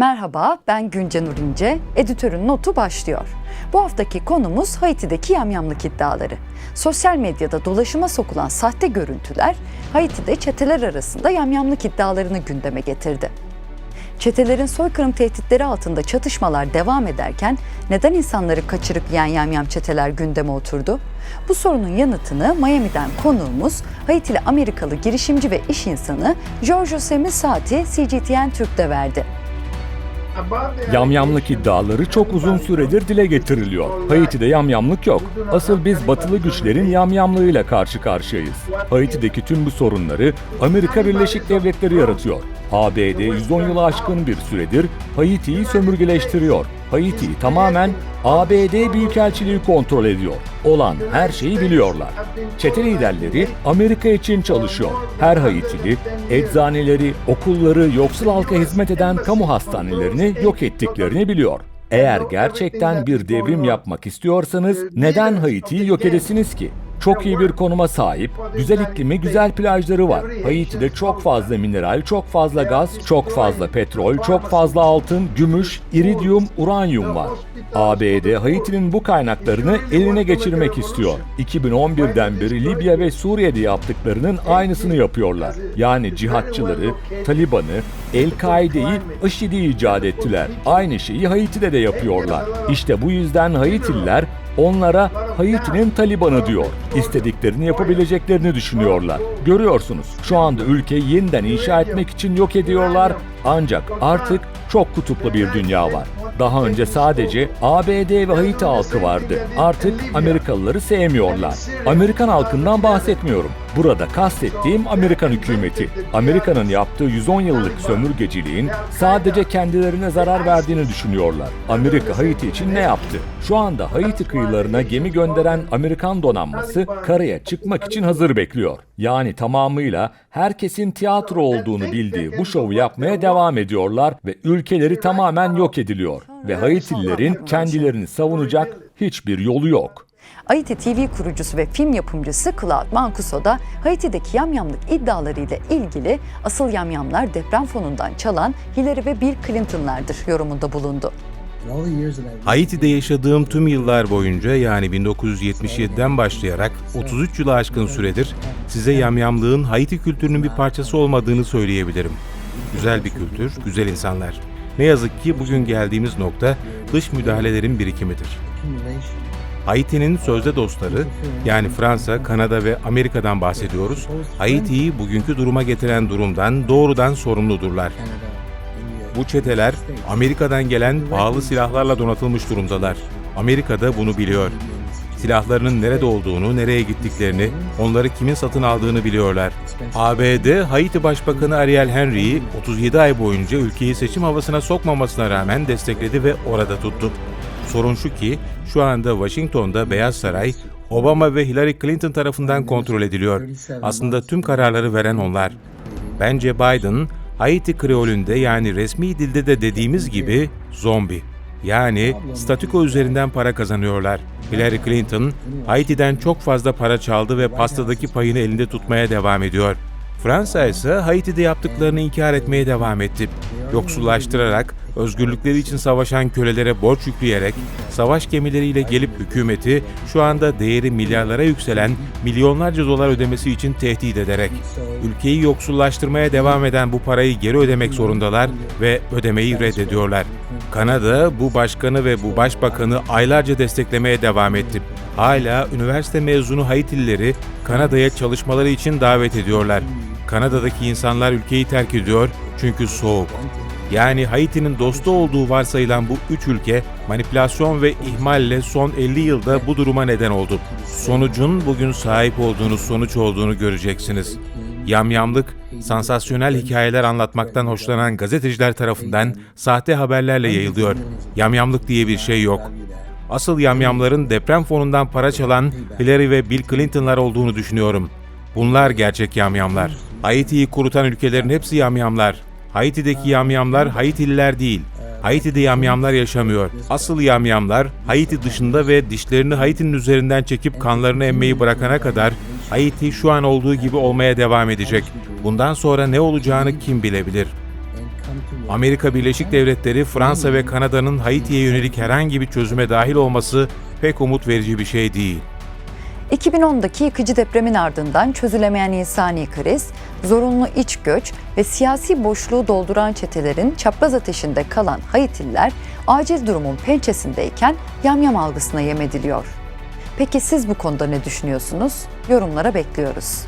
Merhaba, ben Günce Nur İnce. Editörün notu başlıyor. Bu haftaki konumuz Haiti'deki yamyamlık iddiaları. Sosyal medyada dolaşıma sokulan sahte görüntüler, Haiti'de çeteler arasında yamyamlık iddialarını gündeme getirdi. Çetelerin soykırım tehditleri altında çatışmalar devam ederken neden insanları kaçırıp yiyen yamyam çeteler gündeme oturdu? Bu sorunun yanıtını Miami'den konuğumuz Haitili Amerikalı girişimci ve iş insanı Giorgio Semisati CGTN Türk'te verdi. Yamyamlık iddiaları çok uzun süredir dile getiriliyor. Haiti'de yamyamlık yok. Asıl biz batılı güçlerin yamyamlığıyla karşı karşıyayız. Haiti'deki tüm bu sorunları Amerika Birleşik Devletleri yaratıyor. ABD 110 yılı aşkın bir süredir Haiti'yi sömürgeleştiriyor. Haiti'yi tamamen ABD Büyükelçiliği kontrol ediyor. Olan her şeyi biliyorlar. Çete liderleri Amerika için çalışıyor. Her Haitili eczaneleri, okulları, yoksul halka hizmet eden kamu hastanelerini yok ettiklerini biliyor. Eğer gerçekten bir devrim yapmak istiyorsanız neden Haiti'yi yok edesiniz ki? Çok iyi bir konuma sahip, güzel iklimi, güzel plajları var. Haiti'de çok fazla mineral, çok fazla gaz, çok fazla petrol, çok fazla altın, gümüş, iridyum, uranyum var. ABD Haiti'nin bu kaynaklarını eline geçirmek istiyor. 2011'den beri Libya ve Suriye'de yaptıklarının aynısını yapıyorlar. Yani cihatçıları, Taliban'ı, El-Kaide'yi, IŞİD'i icat ettiler. Aynı şeyi Haiti'de de yapıyorlar. İşte bu yüzden Haitililer onlara Haiti'nin Talibanı diyor. İstediklerini yapabileceklerini düşünüyorlar. Görüyorsunuz şu anda ülkeyi yeniden inşa etmek için yok ediyorlar ancak artık çok kutuplu bir dünya var. Daha önce sadece ABD ve Haiti halkı vardı. Artık Amerikalıları sevmiyorlar. Amerikan halkından bahsetmiyorum. Burada kastettiğim Amerikan hükümeti. Amerika'nın yaptığı 110 yıllık sömürgeciliğin sadece kendilerine zarar verdiğini düşünüyorlar. Amerika Haiti için ne yaptı? Şu anda Haiti kıyılarına gemi gönderen Amerikan donanması karaya çıkmak için hazır bekliyor. Yani tamamıyla herkesin tiyatro olduğunu bildiği bu şovu yapmaya devam ediyorlar ve ülkeleri tamamen yok ediliyor. Ve Haitililerin kendilerini savunacak hiçbir yolu yok. Haiti TV kurucusu ve film yapımcısı Claude Mancuso da Haiti'deki yamyamlık iddiaları ile ilgili asıl yamyamlar deprem fonundan çalan Hillary ve Bill Clinton'lardır yorumunda bulundu. Haiti'de yaşadığım tüm yıllar boyunca yani 1977'den başlayarak 33 yılı aşkın süredir size yamyamlığın Haiti kültürünün bir parçası olmadığını söyleyebilirim. Güzel bir kültür, güzel insanlar. Ne yazık ki bugün geldiğimiz nokta dış müdahalelerin birikimidir. Haiti'nin sözde dostları yani Fransa, Kanada ve Amerika'dan bahsediyoruz. Haiti'yi bugünkü duruma getiren durumdan doğrudan sorumludurlar. Bu çeteler Amerika'dan gelen pahalı silahlarla donatılmış durumdalar. Amerika da bunu biliyor. Silahlarının nerede olduğunu, nereye gittiklerini, onları kimin satın aldığını biliyorlar. ABD, Haiti Başbakanı Ariel Henry'i 37 ay boyunca ülkeyi seçim havasına sokmamasına rağmen destekledi ve orada tuttu. Sorun şu ki, şu anda Washington'da Beyaz Saray, Obama ve Hillary Clinton tarafından kontrol ediliyor. Aslında tüm kararları veren onlar. Bence Biden, Haiti Kreolünde yani resmi dilde de dediğimiz gibi zombi. Yani statüko üzerinden para kazanıyorlar. Hillary Clinton, Haiti'den çok fazla para çaldı ve pastadaki payını elinde tutmaya devam ediyor. Fransa ise Haiti'de yaptıklarını inkar etmeye devam etti. Yoksullaştırarak, özgürlükleri için savaşan kölelere borç yükleyerek, savaş gemileriyle gelip hükümeti şu anda değeri milyarlara yükselen milyonlarca dolar ödemesi için tehdit ederek, ülkeyi yoksullaştırmaya devam eden bu parayı geri ödemek zorundalar ve ödemeyi reddediyorlar. Kanada bu başkanı ve bu başbakanı aylarca desteklemeye devam etti. Hala üniversite mezunu Haitilileri Kanada'ya çalışmaları için davet ediyorlar. Kanada'daki insanlar ülkeyi terk ediyor çünkü soğuk. Yani Haiti'nin dostu olduğu varsayılan bu üç ülke manipülasyon ve ihmalle son 50 yılda bu duruma neden oldu. Sonucun bugün sahip olduğunuz sonuç olduğunu göreceksiniz. Yamyamlık, sansasyonel hikayeler anlatmaktan hoşlanan gazeteciler tarafından sahte haberlerle yayılıyor. Yamyamlık diye bir şey yok. Asıl yamyamların deprem fonundan para çalan Hillary ve Bill Clinton'lar olduğunu düşünüyorum. Bunlar gerçek yamyamlar. Haiti'yi kurutan ülkelerin hepsi yamyamlar. Haiti'deki yamyamlar Haitililer değil. Haiti'de yamyamlar yaşamıyor. Asıl yamyamlar Haiti dışında ve dişlerini Haiti'nin üzerinden çekip kanlarını emmeyi bırakana kadar Haiti şu an olduğu gibi olmaya devam edecek. Bundan sonra ne olacağını kim bilebilir? Amerika Birleşik Devletleri, Fransa ve Kanada'nın Haiti'ye yönelik herhangi bir çözüme dahil olması pek umut verici bir şey değil. 2010'daki yıkıcı depremin ardından çözülemeyen insani kriz, zorunlu iç göç ve siyasi boşluğu dolduran çetelerin çapraz ateşinde kalan Haitililer acil durumun pençesindeyken yamyam algısına yem ediliyor. Peki siz bu konuda ne düşünüyorsunuz? Yorumlara bekliyoruz.